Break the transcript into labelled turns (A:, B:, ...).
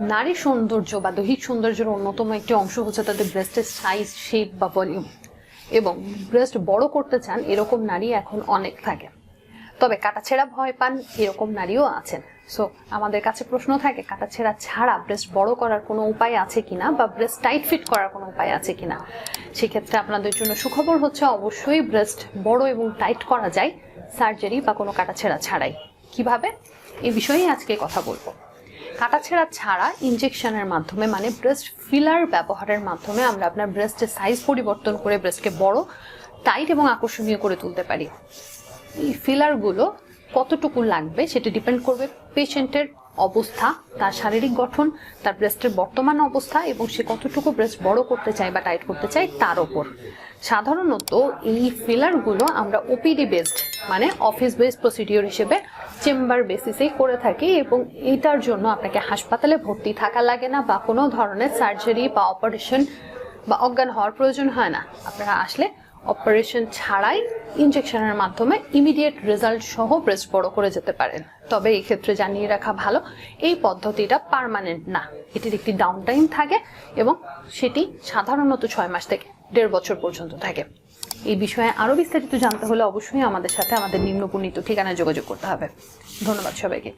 A: নারী সৌন্দর্য বা দৈহিক সৌন্দর্যের অন্যতম একটি অংশ হচ্ছে তাদের ব্রেস্টের সাইজ শেপ বা ভলিউম এবং ব্রেস্ট বড় করতে চান, এরকম নারী এখন অনেক থাকে। তবে কাটাছেঁড়া ভয় পান, এরকম নারীও আছেন। সো আমাদের কাছে প্রশ্ন থাকে, কাটাছেঁড়া ছাড়া ব্রেস্ট বড় করার কোনো উপায় আছে কিনা বা ব্রেস্ট টাইট ফিট করার কোনো উপায় আছে কিনা? সেক্ষেত্রে আপনাদের জন্য সুখবর হচ্ছে অবশ্যই ব্রেস্ট বড় এবং টাইট করা যায় সার্জারি বা কোনো কাটাছেঁড়া ছাড়াই। কীভাবে? এ বিষয়েই আজকে কথা বলব। কাটাছেঁড়া ছাড়া ইনজেকশনের মাধ্যমে মানে ব্রেস্ট ফিলার ব্যবহারের মাধ্যমে আমরা আপনার ব্রেস্টের সাইজ পরিবর্তন করে ব্রেস্টকে বড় টাইট এবং আকর্ষণীয় করে তুলতে পারি। এই ফিলারগুলো কতটুকু লাগবে সেটা ডিপেন্ড করবে পেশেন্টের অবস্থা, তার শারীরিক গঠন, তার ব্রেস্টের বর্তমান অবস্থা এবং সে কতটুকু ব্রেস্ট বড় করতে চায় বা টাইট করতে চায় তার ওপর। সাধারণত এই ফিলারগুলো আমরা ওপিডি বেসড মানে অফিস বেসড প্রসিডিওর হিসেবে চেম্বার বেসিসেই করে থাকি এবং এটার জন্য আপনাকে হাসপাতালে ভর্তি থাকা লাগে না বা কোনো ধরনের সার্জারি বা অপারেশন বা অজ্ঞান হওয়ার প্রয়োজন হয় না। আপনারা আসলে অপারেশন ছাড়াই ইনজেকশনের মাধ্যমে ইমিডিয়েট রেজাল্ট সহ ব্রেস্ট বড় করে যেতে পারেন। তবে এই ক্ষেত্রে জানিয়ে রাখা ভালো, এই পদ্ধতিটা পার্মানেন্ট না। এটির একটি ডাউন টাইম থাকে এবং সেটি সাধারণত ছয় মাস থেকে দেড় বছর পর্যন্ত থাকে। এই বিষয়ে আরও বিস্তারিত জানতে হলে অবশ্যই আমাদের সাথে আমাদের নিম্নপূর্ণিত ঠিকানায় যোগাযোগ করতে হবে। ধন্যবাদ সবাইকে।